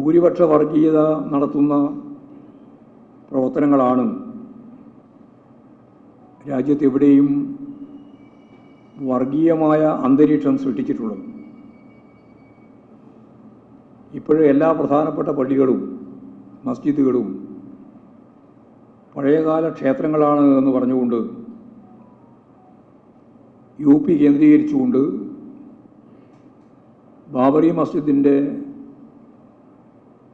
ഭൂരിപക്ഷ വർഗീയത നടത്തുന്ന പ്രവർത്തനങ്ങളാണ് രാജ്യത്തെവിടെയും വർഗീയമായ അന്തരീക്ഷം സൃഷ്ടിച്ചിട്ടുള്ളത്. ഇപ്പോഴും എല്ലാ പ്രധാനപ്പെട്ട പള്ളികളും മസ്ജിദുകളും പഴയകാല ക്ഷേത്രങ്ങളാണ് എന്ന് പറഞ്ഞുകൊണ്ട് യു പി കേന്ദ്രീകരിച്ചുകൊണ്ട് ബാബറി മസ്ജിദിന്റെ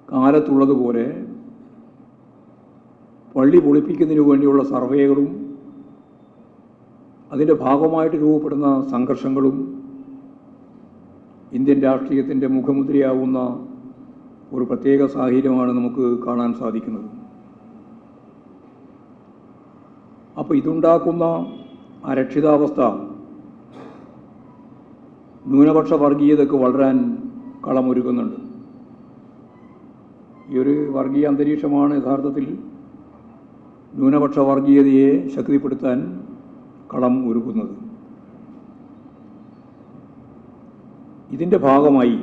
കാലത്തുള്ളതുപോലെ പള്ളി പൊളിപ്പിക്കുന്നതിന് വേണ്ടിയുള്ള സർവേകളും അതിന്റെ ഭാഗമായിട്ട് രൂപപ്പെടുന്ന സംഘർഷങ്ങളും ഇന്ത്യൻ രാഷ്ട്രീയത്തിന്റെ മുഖമുദ്രയാവുന്ന ഒരു പ്രത്യേക സാഹചര്യമാണ് നമുക്ക് കാണാൻ സാധിക്കുന്നത്. അപ്പോൾ ഇതുണ്ടാക്കുന്ന അരക്ഷിതാവസ്ഥ ന്യൂനപക്ഷ വർഗീയതയ്ക്ക് വളരാൻ കളമൊരുക്കുന്നുണ്ട് ഈ ഒരു വർഗീയ അന്തരീക്ഷമാണ് യഥാർത്ഥത്തിൽ ന്യൂനപക്ഷ വർഗീയതയെ ശക്തിപ്പെടുത്താൻ കളം ഒരുക്കുന്നത്. ഇതിന്റെ ഭാഗമായി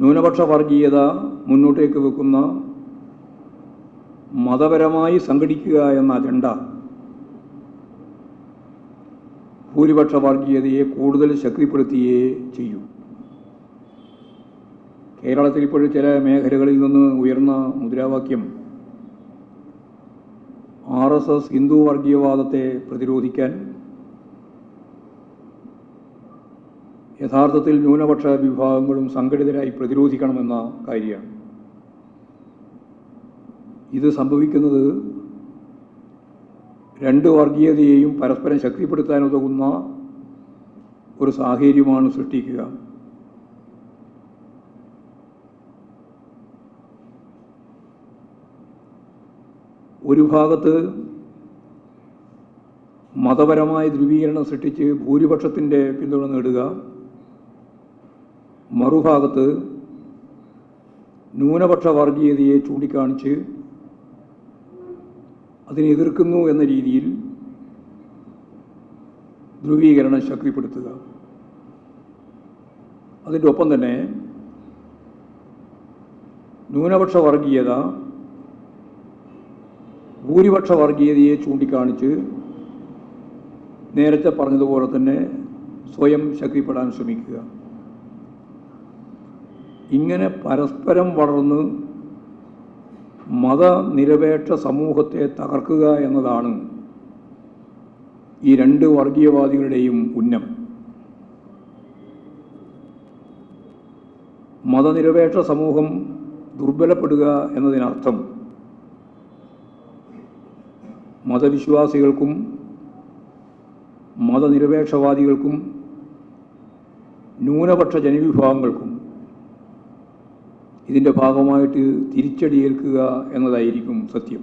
ന്യൂനപക്ഷ വർഗീയത മുന്നോട്ടേക്ക് വെക്കുന്ന മതപരമായി സംഘടിക്കുക എന്ന അജണ്ട ഭൂരിപക്ഷ വർഗീയതയെ കൂടുതൽ ശക്തിപ്പെടുത്തുകയേ ചെയ്യൂ. കേരളത്തിൽ ഇപ്പോഴും ചില മേഖലകളിൽ നിന്ന് ഉയർന്ന മുദ്രാവാക്യം ആർ എസ് എസ് ഹിന്ദു വർഗീയവാദത്തെ പ്രതിരോധിക്കാൻ യഥാർത്ഥത്തിൽ ന്യൂനപക്ഷ വിഭാഗങ്ങളും സംഘടിതരായി പ്രതിരോധിക്കണമെന്ന കാര്യമാണ്. ഇത് സംഭവിക്കുന്നത് രണ്ട് വർഗീയതയെയും പരസ്പരം ശക്തിപ്പെടുത്താനുതകുന്ന ഒരു സാഹചര്യമാണ് സൃഷ്ടിക്കുക. ഒരു ഭാഗത്ത് മതപരമായ ധ്രുവീകരണം സൃഷ്ടിച്ച് ഭൂരിപക്ഷത്തിന്റെ പിന്തുണ നേടുക മറുഭാഗത്ത് ന്യൂനപക്ഷ വർഗീയതയെ ചൂണ്ടിക്കാണിച്ച് അതിനെ എതിർക്കുന്നു എന്ന രീതിയിൽ ധ്രുവീകരണം ശക്തിപ്പെടുത്തുക. അതിന്റെ ഒപ്പം തന്നെ ന്യൂനപക്ഷ വർഗീയത ഭൂരിപക്ഷ വർഗീയതയെ ചൂണ്ടിക്കാണിച്ച് നേരത്തെ പറഞ്ഞതുപോലെ തന്നെ സ്വയം ശക്തിപ്പെടാൻ ശ്രമിക്കുക. ഇങ്ങനെ പരസ്പരം വളർന്ന് മതനിരപേക്ഷ സമൂഹത്തെ തകർക്കുക എന്നതാണ് ഈ രണ്ട് വർഗീയവാദികളുടെയും ഉന്നം. മതനിരപേക്ഷ സമൂഹം ദുർബലപ്പെടുക എന്നതിനർത്ഥം മതവിശ്വാസികൾക്കും മതനിരപേക്ഷവാദികൾക്കും ന്യൂനപക്ഷ ജനവിഭാഗങ്ങൾക്കും ഇതിന്റെ ഭാഗമായിട്ട് തിരിച്ചടിയേൽക്കുക എന്നതായിരിക്കും സത്യം.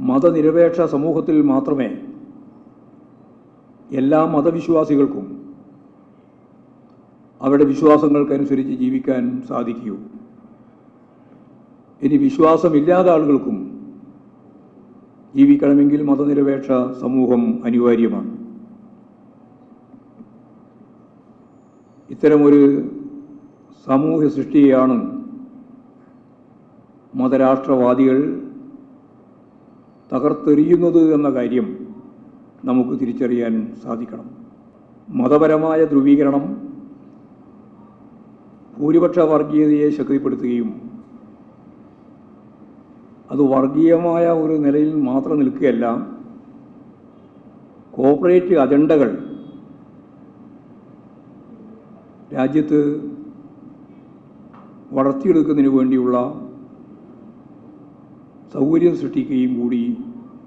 മതനിരപേക്ഷ സമൂഹത്തിൽ മാത്രമേ എല്ലാ മതവിശ്വാസികൾക്കും അവരുടെ വിശ്വാസങ്ങൾക്കനുസരിച്ച് ജീവിക്കാൻ സാധിക്കൂ. ഇനി വിശ്വാസമില്ലാത്ത ആളുകൾക്കും ജീവിക്കണമെങ്കിൽ മതനിരപേക്ഷ സമൂഹം അനിവാര്യമാണ്. ഇത്തരമൊരു സമൂഹ സൃഷ്ടിയാണ് മതരാഷ്ട്രവാദികൾ തകർത്തെറിയുന്നത് എന്ന കാര്യം നമുക്ക് തിരിച്ചറിയാൻ സാധിക്കണം. മതപരമായ ധ്രുവീകരണം ഭൂരിപക്ഷ വർഗീയതയെ ശക്തിപ്പെടുത്തുകയും അത് വർഗീയമായ ഒരു നിലയിൽ മാത്രം നിൽക്കുകയല്ല കോപ്പറേറ്റ് അജണ്ടകൾ രാജ്യത്ത് വളർത്തിയെടുക്കുന്നതിന് വേണ്ടിയുള്ള സൗകര്യം സൃഷ്ടിക്കുകയും കൂടി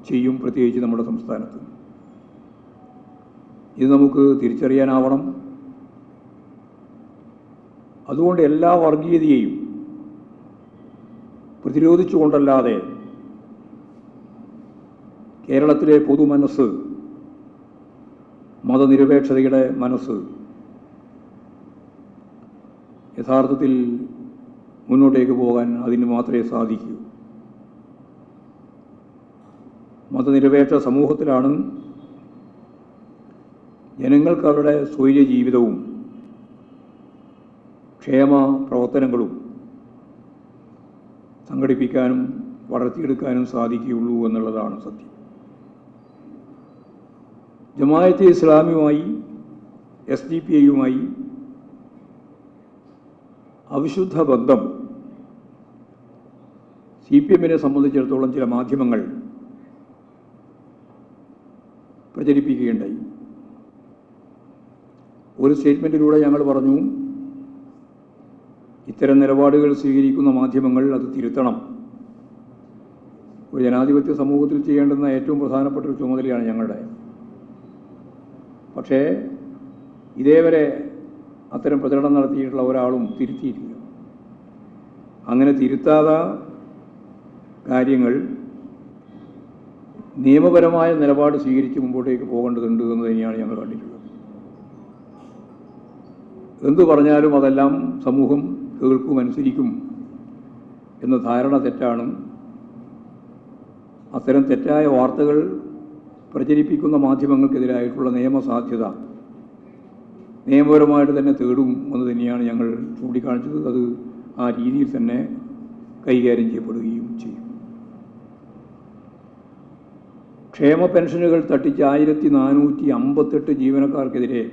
ചെയ്യും പ്രത്യേകിച്ച് നമ്മുടെ സംസ്ഥാനത്ത്. ഇത് നമുക്ക് തിരിച്ചറിയാനാവണം. അതുകൊണ്ട് എല്ലാ വർഗീയതയെയും പ്രതിരോധിച്ചുകൊണ്ടല്ലാതെ കേരളത്തിലെ പൊതുമനസ്സ് മതനിരപേക്ഷതയുടെ മനസ്സ് യഥാർത്ഥത്തിൽ മുന്നോട്ടേക്ക് പോകാൻ അതിന് മാത്രമേ സാധിക്കൂ. മതനിരപേക്ഷ സമൂഹത്തിലാണ് ജനങ്ങൾക്ക് അവരുടെ സ്വൈര്യ ജീവിതവും ക്ഷേമ പ്രവർത്തനങ്ങളും സംഘടിപ്പിക്കാനും വളർത്തിയെടുക്കാനും സാധിക്കുകയുള്ളൂ എന്നുള്ളതാണ് സത്യം. ജമായത്തെ ഇസ്ലാമിയുമായി എസ് ഡി പി ഐയുമായി അവിശുദ്ധ ബന്ധം സി പി എമ്മിനെ സംബന്ധിച്ചിടത്തോളം ചില മാധ്യമങ്ങൾ പ്രചരിപ്പിക്കുകയുണ്ടായി. ഒരു സ്റ്റേറ്റ്മെന്റിലൂടെ ഞങ്ങൾ പറഞ്ഞു ഇത്തരം നിലപാടുകൾ സ്വീകരിക്കുന്ന മാധ്യമങ്ങൾ അത് തിരുത്തണം. ഒരു ജനാധിപത്യ സമൂഹത്തിൽ ചെയ്യേണ്ടുന്ന ഏറ്റവും പ്രധാനപ്പെട്ട ഒരു ചുമതലയാണ് ഞങ്ങളുടെ. പക്ഷേ ഇതേവരെ അത്തരം പ്രചരണം നടത്തിയിട്ടുള്ള ഒരാളും തിരുത്തിയിട്ടില്ല. അങ്ങനെ തിരുത്താത കാര്യങ്ങൾ നിയമപരമായ നിലപാട് സ്വീകരിച്ച് മുമ്പോട്ടേക്ക് പോകേണ്ടതുണ്ട് എന്ന് തന്നെയാണ് ഞങ്ങൾ കണ്ടിട്ടുള്ളത്. എന്തു പറഞ്ഞാലും അതെല്ലാം സമൂഹം കേൾക്കും അനുസരിക്കും എന്ന ധാരണ തെറ്റാണ്. അത്തരം തെറ്റായ വാർത്തകൾ പ്രചരിപ്പിക്കുന്ന മാധ്യമങ്ങൾക്കെതിരായിട്ടുള്ള നിയമസാധ്യത നിയമപരമായിട്ട് തന്നെ തേടും എന്ന് തന്നെയാണ് ഞങ്ങൾ ചൂണ്ടിക്കാണിച്ചത്. അത് ആ രീതിയിൽ തന്നെ കൈകാര്യം ചെയ്യപ്പെടുകയും ചെയ്യും. ക്ഷേമ പെൻഷനുകൾ തട്ടിച്ച് ആയിരത്തി നാനൂറ്റി അമ്പത്തെട്ട് ജീവനക്കാർക്കെതിരെ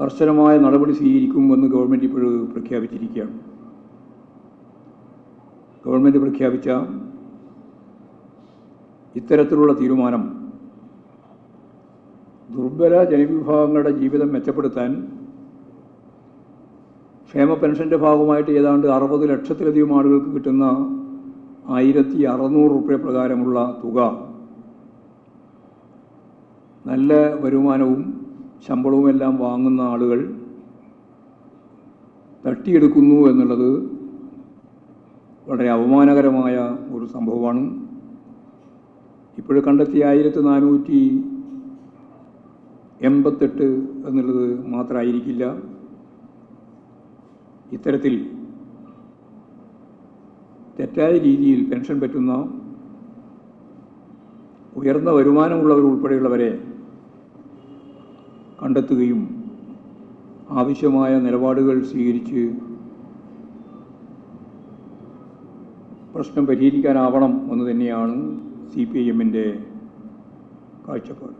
കർശനമായ നടപടി സ്വീകരിക്കുമെന്ന് ഗവൺമെന്റ് ഇപ്പോൾ പ്രഖ്യാപിച്ചിരിക്കുകയാണ്. ഗവൺമെന്റ് പ്രഖ്യാപിച്ച ഇത്തരത്തിലുള്ള തീരുമാനം ദുർബല ജനവിഭാഗങ്ങളുടെ ജീവിതം മെച്ചപ്പെടുത്താൻ ക്ഷേമ പെൻഷന്റെ ഭാഗമായിട്ട് ഏതാണ്ട് അറുപത് ലക്ഷത്തിലധികം ആളുകൾക്ക് കിട്ടുന്ന ആയിരത്തി അറുന്നൂറ് റുപ്യ പ്രകാരമുള്ള തുക നല്ല വരുമാനവും ശമ്പളവും എല്ലാം വാങ്ങുന്ന ആളുകൾ തട്ടിയെടുക്കുന്നു എന്നുള്ളത് വളരെ അപമാനകരമായ ഒരു സംഭവമാണ്. ഇപ്പോഴും കണ്ടെത്തിയ ആയിരത്തി നാനൂറ്റി എൺപത്തെട്ട് എന്നുള്ളത് മാത്രമായിരിക്കില്ല ഇത്തരത്തിൽ തെറ്റായ രീതിയിൽ പെൻഷൻ പറ്റുന്ന ഉയർന്ന വരുമാനമുള്ളവർ ഉൾപ്പെടെയുള്ളവരെ കണ്ടെത്തുകയും ആവശ്യമായ നിലപാടുകൾ സ്വീകരിച്ച് പ്രശ്നം പരിഹരിക്കാനാവണം എന്ന് തന്നെയാണ് സി പി ഐ എമ്മിന്റെ കാഴ്ചപ്പാട്.